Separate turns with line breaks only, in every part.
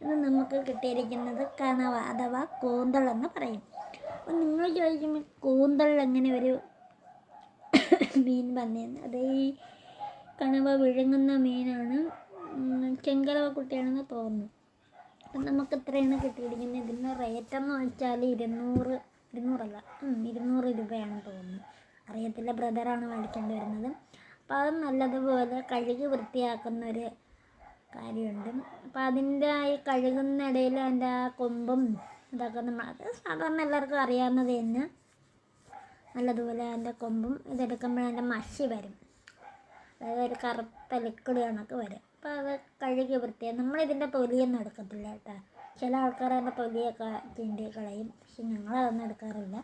ഇന്ന് നമുക്ക് കിട്ടിയിരിക്കുന്നത് കണവ അഥവാ കൂന്തൾ എന്ന് പറയും. അപ്പം നിങ്ങൾ ചോദിക്കുമ്പോൾ കൂന്തൾ എങ്ങനെ ഒരു മീൻ വന്നതെന്ന് അത് ഈ കണവ വിഴുങ്ങുന്ന മീനാണ് ചെങ്കലവ കുട്ടിയാണെന്ന് തോന്നുന്നു. അപ്പം നമുക്ക് ഇത്രയാണ് കിട്ടിയിരിക്കുന്നത്. ഇതിന്റെ റേറ്റ് എന്ന് വെച്ചാൽ ഇരുന്നൂറ് ഇരുന്നൂറല്ല ഇരുന്നൂറ് രൂപയാണ് തോന്നുന്നു. അറിയത്തില്ല ബ്രദറാണ് മേടിക്കേണ്ടി വരുന്നത്. അപ്പോൾ അത് നല്ലതുപോലെ കഴുകി വൃത്തിയാക്കുന്ന ഒരു കാര്യമുണ്ട്. അപ്പോൾ അതിന്റെ ഈ കഴുകുന്ന ഇടയിൽ അതിന്റെ ആ കൊമ്പും ഇതൊക്കെ നമ്മൾ അത് സാധാരണ എല്ലാവർക്കും അറിയാവുന്നത് തന്നെ നല്ലതുപോലെ അതിന്റെ കൊമ്പും ഇതെടുക്കുമ്പോൾ അതിന്റെ മഷി വരും. അതായത് ഒരു കറുത്ത ലിക്വിഡ് കണക്ക് വരും. അപ്പോൾ അത് കഴുകി വൃത്തിയായി നമ്മളിതിന്റെ തൊലിയൊന്നും എടുക്കത്തില്ല കേട്ടോ. ചില ആൾക്കാർ അതിന്റെ തൊലിയൊക്കെ ചിണ്ടി കളയും. പക്ഷെ ഞങ്ങളതൊന്നും എടുക്കാറില്ല.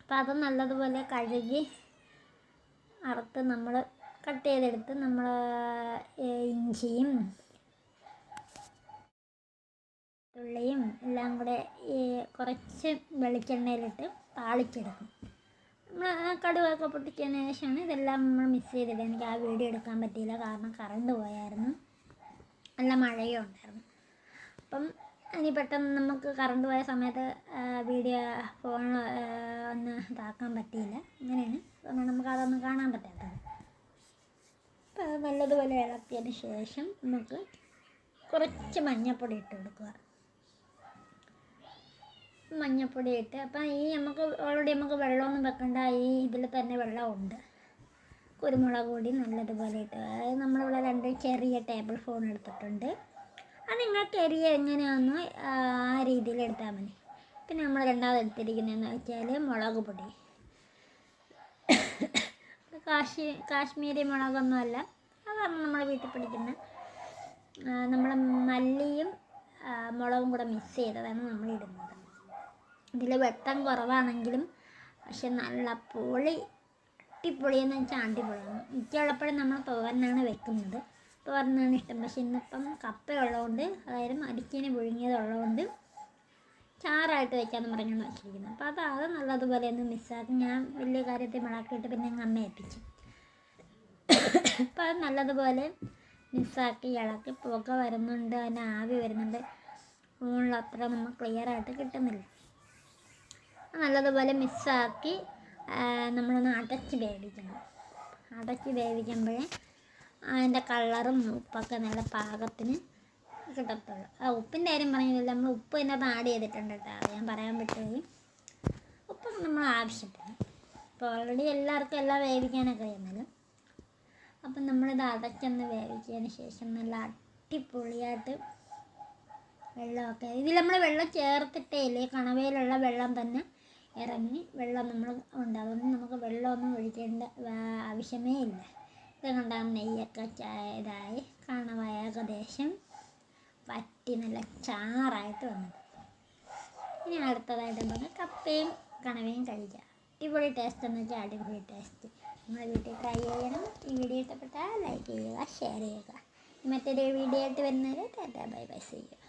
അപ്പോൾ അത് നല്ലതുപോലെ കഴുകി അറുത്ത് നമ്മൾ കട്ട് ചെയ്തെടുത്ത് നമ്മൾ ഇഞ്ചിയും ഉള്ളിയും എല്ലാം കൂടെ കുറച്ച് വെളിച്ചെണ്ണയിലിട്ട് താളിച്ചെടുക്കും. നമ്മൾ കടുവൊക്കെ പൊട്ടിച്ചതിന് ശേഷമാണ് ഇതെല്ലാം നമ്മൾ മിക്സ് ചെയ്തിട്ട് എനിക്ക് ആ വീഡിയോ എടുക്കാൻ പറ്റിയില്ല. കാരണം കറണ്ട് പോയായിരുന്നു. നല്ല മഴയും ഉണ്ടായിരുന്നു. അപ്പം ഇനി പെട്ടെന്ന് നമുക്ക് കറണ്ട് പോയ സമയത്ത് വീഡിയോ ഫോൺ ഒന്ന് ഇതാക്കാൻ പറ്റിയില്ല. അങ്ങനെയാണ്. നമുക്ക് അതൊന്നും കാണാൻ പറ്റാത്തത്. നല്ലതുപോലെ ഇളക്കിയതിന് ശേഷം നമുക്ക് കുറച്ച് മഞ്ഞൾപ്പൊടി ഇട്ട് കൊടുക്കുക. മഞ്ഞൾപ്പൊടി ഇട്ട് അപ്പം ഈ നമുക്ക് ഓൾറെഡി നമുക്ക് വെള്ളമൊന്നും വെക്കണ്ട ഈ ഇതിൽ തന്നെ വെള്ളമുണ്ട്. കുരുമുളക് പൊടി നല്ലതുപോലെ ഇട്ട് അതായത് നമ്മളിവിടെ രണ്ട് ചെറിയ ടേബിൾ ഫോൺ എടുത്തിട്ടുണ്ട്. അത് നിങ്ങൾക്ക് എരിയ എങ്ങനെയാണെന്നോ ആ രീതിയിൽ എടുത്താൽ മതി. പിന്നെ നമ്മൾ രണ്ടാമത് എടുത്തിരിക്കുന്നതെന്ന് വെച്ചാൽ മുളക് പൊടി. കാശി കാശ്മീരി മുളകൊന്നുമല്ല. അതാണ് നമ്മൾ വീട്ടിൽ പിടിക്കുന്ന നമ്മൾ മല്ലിയും മുളകും കൂടെ മിക്സ് ചെയ്തതാണ് നമ്മൾ ഇടുന്നത്. ഇതിൽ വെട്ടം കുറവാണെങ്കിലും പക്ഷെ നല്ല പൊളി അട്ടിപ്പൊളിയെന്ന് വെച്ചാൽ അടിപൊളിയാണ്. മിക്കുള്ളപ്പോഴും നമ്മൾ തോരനാണ് വെക്കുന്നത്. തോരനാണ് ഇഷ്ടം. പക്ഷെ ഇന്നിപ്പം കപ്പ ഉള്ളതുകൊണ്ട് അതായത് മരിച്ചിനെ പുഴുങ്ങിയത് ഉള്ളതുകൊണ്ട് ചാറായിട്ട് വെക്കാമെന്ന് പറഞ്ഞാണ് വെച്ചിരിക്കുന്നത് അപ്പോൾ അത് അത് നല്ലതുപോലെ ഒന്ന് മിസ്സാക്കി ഞാൻ വലിയ കാര്യത്തിൽ മുളക്കിട്ട് പിന്നെ ഞങ്ങൾ അമ്മ എത്തിച്ചു. അപ്പോൾ അത് നല്ലതുപോലെ മിസ്സാക്കി ഇളക്കി പുക വരുന്നുണ്ട് അതിന് ആവി വരുന്നുണ്ട്. ഫോണിൽ അത്ര നമ്മൾ ക്ലിയർ ആയിട്ട് കിട്ടുന്നില്ല. നല്ലതുപോലെ മിസ്സാക്കി നമ്മളൊന്ന് അടച്ച് വേവിക്കണം. അടച്ച് വേവിക്കുമ്പോഴേ അതിന്റെ കളറും ഉപ്പൊക്കെ നല്ല പാകത്തിന് കിട്ടത്തുള്ളൂ. ആ ഉപ്പിന്റെ കാര്യം പറഞ്ഞില്ല നമ്മൾ ഉപ്പ് ഇതിനകത്ത് ആഡ് ചെയ്തിട്ടുണ്ട് കേട്ടോ ഞാൻ പറയാൻ പറ്റുമെങ്കിൽ ഉപ്പ് നമ്മൾ ആവശ്യത്തിന്. അപ്പോൾ ഓൾറെഡി എല്ലാവർക്കും എല്ലാം വേവിക്കാനൊക്കെ അറിയാമല്ലോ അപ്പം നമ്മളിത് അടച്ചൊന്ന് വേവിച്ചതിന് ശേഷം നല്ല അടിപൊളിയായിട്ട് വെള്ളമൊക്കെ ഇതിൽ നമ്മൾ വെള്ളം ചേർത്തിട്ടേ ഇല്ലേ? കണവയിലുള്ള വെള്ളം തന്നെ ഇറങ്ങി വെള്ളം നമ്മൾ ഉണ്ട്. അതുകൊണ്ട് നമുക്ക് വെള്ളമൊന്നും ഒഴിക്കേണ്ട ആവശ്യമേ ഇല്ല. ഇത് കണ്ടാൽ നെയ്യൊക്കെ ഇതായി. കണവ ഏകദേശം വറ്റി നല്ല ചാറായിട്ട് വന്നു ഇനി അടുത്തതായിട്ട് നമുക്ക് കപ്പയും കണവയും കഴിക്കാം അടിപൊളി ടേസ്റ്റ് എന്ന് വെച്ചാൽ അടിപൊളി ടേസ്റ്റ് നിങ്ങൾ വീട്ടിൽ ട്രൈ ചെയ്യണം. ഈ വീഡിയോ ഇഷ്ടപ്പെട്ടാൽ ലൈക്ക് ചെയ്യുക ഷെയർ ചെയ്യുക. മറ്റൊരു വീഡിയോ ആയിട്ട് വരുന്നവരെ ടാറ്റാ ബൈ ബൈ ചെയ്യുക